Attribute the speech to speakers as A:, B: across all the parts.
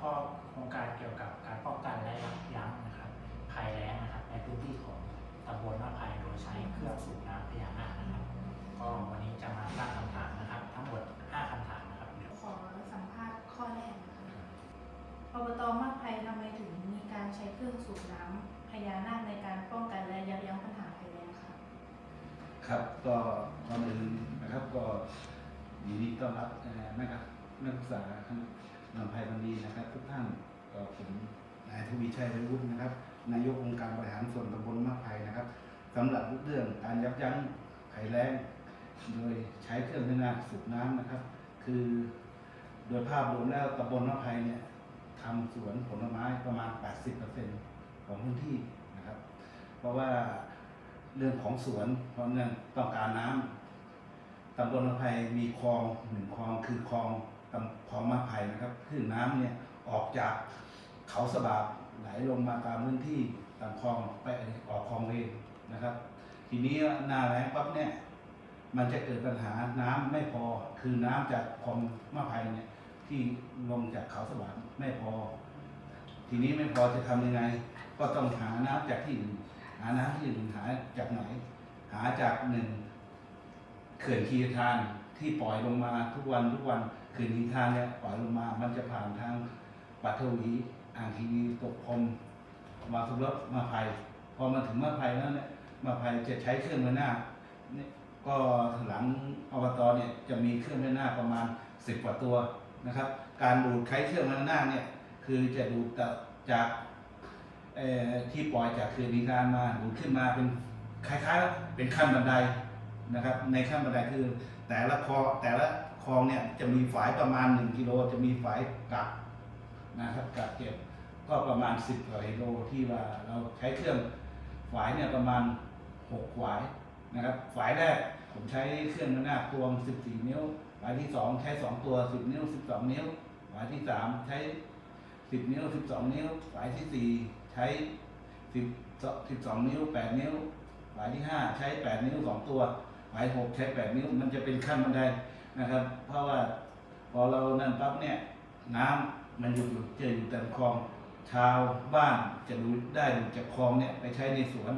A: ข้อโครงการเกี่ยวกับการป้องกันและยับยั้งนะครับภัยแล้งนะครับ ในพื้นที่ของตำบลมะไผ่โดยใช้เครื่องสูบน้ำพญานาคนะครับ ก็วันนี้จะมาตั้งคำถามนะครับ ทั้งหมด 5คำถามนะครับเดี๋ยว
B: ขอสัมภาษณ์ข้อแรกนะคะอบตมากภัยทำไมถึงมีการใช้เครื่องสูบน้ำพญานาคในการป้องกันและยับยั้งปัญหาภัยแล้งค่ะ
C: ครับก็ก่อนอื่นนะครับก็ยินดีต้อนรับเอ่อนะครับนักศึกษาคณะ นำภัยพันธ์ดีนะครับ ทุกท่านก็ผมนายทวีชัยวยวุฒินะครับ นายกองค์การบริหารส่วนตำบลมะไผ่นะครับสำหรับเรื่องการยับยั้งภัยแล้งโดยใช้เครื่องพัฒนาสูบน้ำนะครับ คือโดยภาพรวมแล้วตำบลมะไผ่เนี่ยทำสวนผลไม้ประมาณ 80%ของพื้นที่นะครับ เพราะว่าเรื่องของสวนเพราะนั้นต้องการน้ำตำบลมะไผ่มีคลองหนึ่งคลองคือคลอง ตำคลองมะไผ่นะครับคือน้ำเนี่ยออกจากเขาสะบาบไหลลงมาตามพื้นที่ตามคลองไปออกคลองเองนะครับ ทีนี้หน้าแล้งปั๊บเนี่ยมันจะเกิดปัญหาน้ำไม่พอ คือน้ำจากคลองมะไผ่เนี่ยที่ลงจากเขาสวรรค์ไม่พอ ทีนี้ไม่พอจะทำยังไง ก็ต้องหาน้ำจากที่อื่นหาน้ำที่อื่นหาจากไหน หาจากหนึ่งเขื่อนคีรีทานที่ปล่อยลงมาทุกวันทุกวัน เขื่อนคีรีทานเนี่ยปล่อยลงมา มันจะผ่านทางปัตทวีอ่างคีรีตกพรมมาทุรบมาภัย พอมาถึงมาภัยแล้วเนี่ยมาภัยจะใช้เครื่องมือหน้าเนี่ยก็หลังอบตเนี่ยจะมีเครื่องมือหน้าประมาณสิบกว่าตัวนะครับ การดูดใช้เครื่องมือหน้าเนี่ยคือจะดูดจากที่ปล่อยจากเขื่อนดีการมาดูดขึ้นมาเป็นคล้ายๆเป็นขั้นบันไดนะครับ ในขั้นบันไดคือ แต่ละคลองแต่ละคลองเนี่ยจะมีฝายประมาณ 1 กิโลจะมีฝายกักนะครับกักเก็บก็ประมาณ 10กว่ากิโลที่ว่าเราใช้เครื่องฝายเนี่ยประมาณ6ฝายนะครับฝายแรกผมใช้เครื่องหน้าตวง 14 นิ้วฝายที่ 2 ใช้ 2 ตัว 10 นิ้ว 12 นิ้วฝายที่ 3 ใช้ 10 นิ้ว 12 นิ้วฝายที่ 4 ใช้ 10 12 นิ้ว 8 นิ้วฝายที่ 5 ใช้ 8 นิ้ว 2 ตัว ฝาย6ใช้8นิ้วมันจะเป็นขั้นบันไดนะครับ เพราะว่าพอเรานั่นปั๊บเนี่ยน้ำมันอยู่อยู่เจออยู่แต่คลองชาวบ้านจะดูได้ดูจากคลองเนี่ยไปใช้ในสวน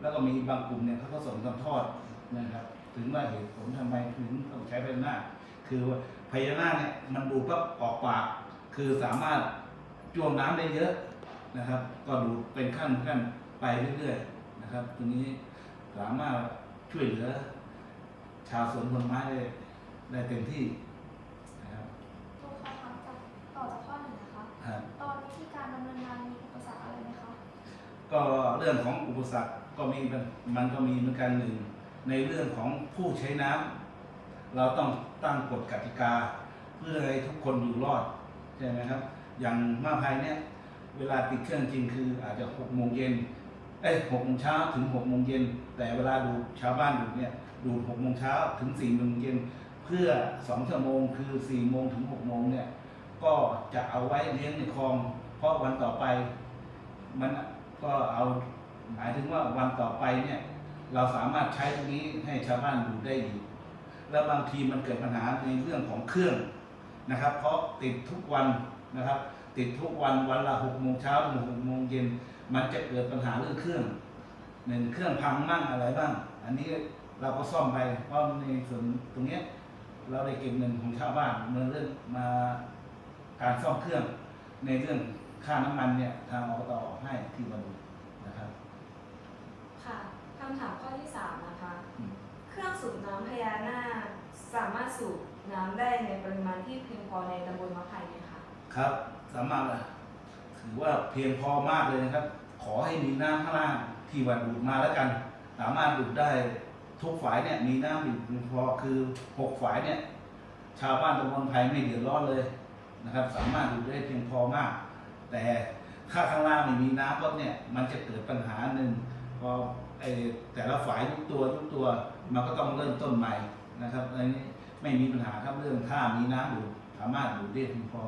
C: แล้วก็มีบางกลุ่มเนี่ยเขาก็ส่งทำทอดนะครับ ถึงว่าเหตุผลทำไมถึงต้องใช้พญานาคคือว่าพญานาคเนี่ยมันดูดปั๊บออกปาก คือสามารถจ้วงน้ำได้เยอะนะครับ ก็ดูเป็นขั้นขั้นไปเรื่อยๆนะครับตรงนี้สามารถช่วยเหลือ ชาวสวนผลไม้ได้ได้เต็มที่นะครับ
D: ครูคะครับจากต่อจากข้อหนึ่งนะคะ
C: ครับ
D: ตอนวิธีการดำเนินงานมีอุปสรรคอะไรไหมคะ
C: ก็เรื่องของอุปสรรคก็มีมันมันก็มีเหมือนกันหนึ่งในเรื่องของผู้ใช้น้ำเราต้องตั้งกฎกติกา เพื่อให้ทุกคนอยู่รอดใช่ไหมครับ อย่างมาภายเนี่ยเวลาติดเครื่องจริงคืออาจจะหกโมงเย็น เอ้ยหกโมงเช้าถึงหกโมงเย็น แต่เวลาดูชาวบ้านดูเนี่ยดูหกโมงเช้าถึงสี่โมงเย็นเพื่อสองชั่วโมงคือสี่โมงถึงหกโมงเนี่ยก็จะเอาไว้เลี้ยงในคลอง เพราะวันต่อไป มันก็เอาหมายถึงว่าวันต่อไปเนี่ยเราสามารถใช้ตรงนี้ให้ชาวบ้านดูได้อีก แล้วบางทีมันเกิดปัญหาในเรื่องของเครื่องนะครับ เพราะติดทุกวันนะครับ ติดทุกวันวันละหกโมงเช้าถึงหกโมงเย็นมันจะเกิดปัญหาเรื่องเครื่องหนึ่งเครื่องพังมั่งอะไรบ้าง อันนี้เราก็ซ่อมไปเพราะในส่วนตรงเนี้ยเราได้เก็บเงินของชาวบ้านมาเรื่องมาการซ่อมเครื่อง ในเรื่องค่าน้ำมันเนี่ยทางอบตออกให้ที่มาดูนะครับ
E: ค่ะคำถามข้อที่3นะคะ
C: อืม
E: เครื่องสูบน้ำพญานาคสามารถสูบน้ำได้ในปริมาณที่เพียงพอในตำบลมะไผ่ไหมคะ
C: ครับ สามารถถือว่าเพียงพอมากเลยนะครับ ขอให้มีน้ำข้างล่างที่ว่าดูดมาแล้วกัน สามารถดูดได้ทุกฝ่ายเนี่ยมีน้ำอยู่เพียงพอคือหกฝ่ายเนี่ย ชาวบ้านตำบลไผ่ไม่เดือดร้อนเลยนะครับ สามารถดูดได้เพียงพอมาก แต่ถ้าข้างล่างไม่มีน้ำปุ๊บเนี่ยมันจะเกิดปัญหาหนึ่งพอไอแต่ละฝ่ายทุกตัวทุกตัวมันก็ต้องเริ่มต้นใหม่นะครับอันนี้ไม่มีปัญหาครับเรื่องถ้ามีน้ำดูดสามารถดูดได้เพียงพอ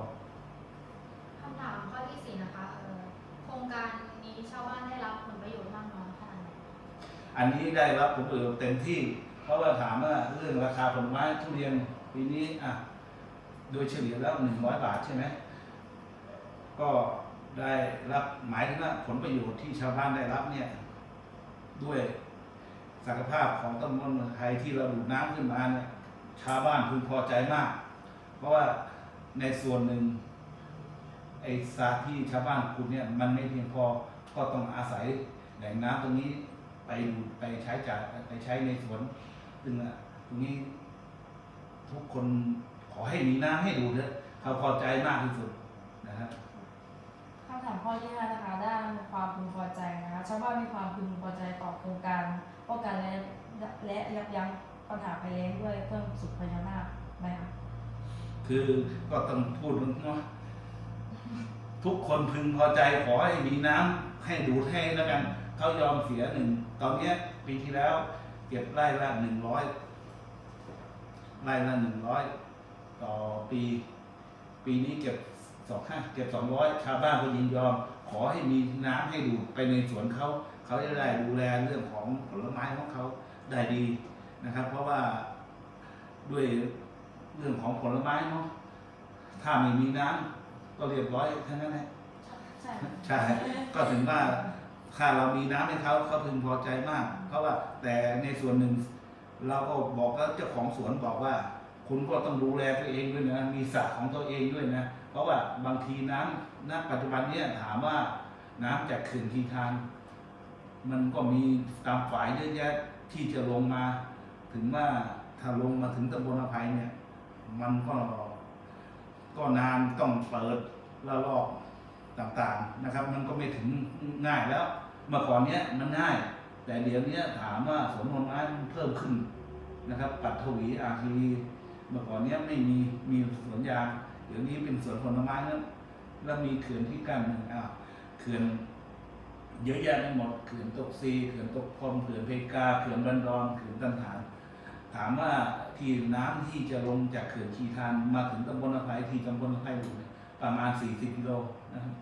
F: คำถามข้อที่สี่นะคะเอ่อโครงการนี้ ชาวบ้านได้รับผลประโยชน์มากน้อยขนาดไหน
C: อันนี้ได้รับผลประโยชน์เต็มที่ เพราะว่าถามว่าเรื่องราคาผลไม้ทุเรียนปีนี้อะโดยเฉลี่ยแล้วหนึ่งร้อยบาทใช่ไหมก็ได้รับหมายถึงว่าผลประโยชน์ที่ชาวบ้านได้รับเนี่ย ด้วยศักยภาพของตำบลเมืองไทยที่เราดูดน้ำขึ้นมาเนี่ยชาวบ้านพึงพอใจมาก เพราะว่าในส่วนหนึ่งไอ้สรที่ชาวบ้านขุดเนี่ยมันไม่เพียงพอ ก็ต้องอาศัยแหล่งน้ำตรงนี้ไปดูดไปใช้จ่ายไปใช้ในสวนซึ่งอะตรงนี้ทุกคนขอให้มีน้ำให้ดูดเถอะเขาพอใจมากที่สุดนะฮะ
G: คำถามข้อที่ห้านะคะด้านความพึงพอใจนะคะชาวบ้านมีความพึงพอใจต่อโครงการป้องกันและและยับยั้งปัญหาภัยแล้งด้วยเครื่องสูบพญานาคไหมคะ
C: คือก็ต้องพูดเนาะทุกคนพึงพอใจขอให้มีน้ำ ให้ดูดให้แล้วกันเขายอมเสียหนึ่งตอนเนี้ยปีที่แล้ว เก็บไร่ละหนึ่งร้อยไร่ละหนึ่งร้อยต่อปี ปีนี้เก็บสองห้าเก็บสองร้อยชาวบ้านก็ยินยอม ขอให้มีน้ำให้ดูไปในสวนเขาเขาจะได้ดูแลเรื่องของผลไม้ของเขาได้ดีนะครับ เพราะว่าด้วยเรื่องของผลไม้เนาะถ้าไม่มีน้ำก็เรียบร้อยทั้งนั้นแหละ
G: ใช่
C: ใช่ ก็ถึงว่าถ้าเรามีน้ำให้เขาเขาพึงพอใจมาก เพราะว่าแต่ในส่วนหนึ่ง เราก็บอกกับเจ้าของสวนบอกว่า คุณก็ต้องดูแลตัวเองด้วยนะ มีสระของตัวเองด้วยนะ เพราะว่าบางทีน้ำณปัจจุบันเนี้ยถามว่าน้ำจากเขื่อนทีทานมันก็มีตามฝ่ายเยอะแยะที่จะลงมา ถึงว่าถ้าลงมาถึงตำบลอภัยเนี่ย มันก็ก็นานต้องเปิดละลอก ต่างๆนะครับ มันก็ไม่ถึงง่ายแล้วเมื่อก่อนเนี้ยมันง่าย แต่เดี๋ยวนี้ถามว่าสวนผลไม้เพิ่มขึ้นนะครับปัตถวีอาคีเมื่อก่อนเนี้ยไม่มีมีสวนยางเดี๋ยวนี้เป็นสวนผลไม้แล้วแล้วมีเขื่อนที่กั้นหนึ่งอ้าวเขื่อนเยอะแยะไปหมดเขื่อนตกซีเขื่อนตกพรมเขื่อนเพกาเขื่อนบันดอนเขื่อนตันหานถามว่าที่น้ำที่จะลงจากเขื่อนชีทานมาถึงตำบลอภัยที่ตำบลอภัยอยู่เนี่ย ประมาณ 40กิโลนะครับ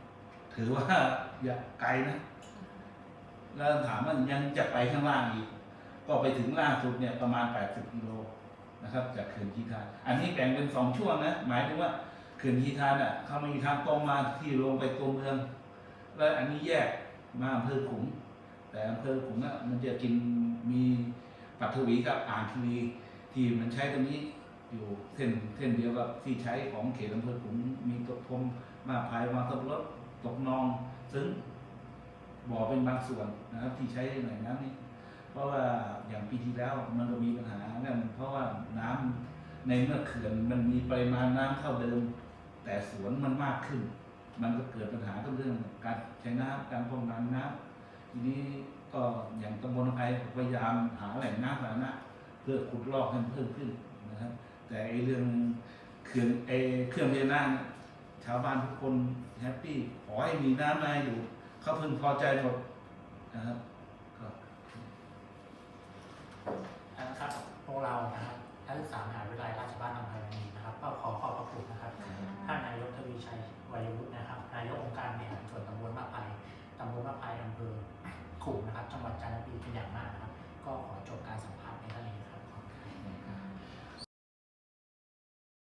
C: ถือว่าอย่าไกลนะ แล้วถามว่ายังจะไปข้างล่างอีก ก็ไปถึงล่างสุดเนี่ยประมาณ 80กิโลนะครับ จากเขื่อนชีทาน อันนี้แบ่งเป็นสองช่วงนะ หมายถึงว่าเขื่อนชีทานอะเขามีทางตรงมาที่ลงไปตัวเมือง แล้วอันนี้แยกมาอำเภอขุง แต่อำเภอขุงอะมันจะกินมีปัทวีกับอ่างคีรีที่มันใช้ตรงนี้ อยู่เส้นเส้นเดียวกับที่ใช้ของเขตอำเภอขุงมีตกพรมมาพายมาตกรถตกนองซึ่งบ่อเป็นบางส่วนนะครับ ที่ใช้หน่อยน้ำนี้ เพราะว่าอย่างปีที่แล้วมันก็มีปัญหากันเพราะว่าน้ำในเมื่อเขื่อนมันมีปริมาณน้ำเท่าเดิม แต่สวนมันมากขึ้น มันก็เกิดปัญหากับเรื่องการใช้น้ำการป้องกันน้ำทีนี้ก็อย่างตำบลไทยพยายามหาแหล่งน้ำสาธารณะเพื่อขุดลอกให้เพิ่มขึ้นนะครับ แต่ไอเรื่องเขื่อนไอเครื่องเรียนน้ำเนี่ยชาวบ้านทุกคนแฮปปี้ขอให้มีน้ำมาให้อยู่เขาพึงพอใจหมดนะครับก็
A: นะครับพวกเรานะครับนักศึกษามหาวิทยาลัยราชภัฏอำเภอนีนะครับ ก็ขอขอบพระคุณนะครับท่านนายกทวีชัยวัยวุฒินะครับ นายกองค์การบริหารส่วนตำบลมะไพรตำบลมะไพรอำเภอขลุงนะครับ จังหวัดจันทบุรีเป็นอย่างมากนะครับ ก็ขอจบการสัมภาษณ์ในท่านนี้ครับ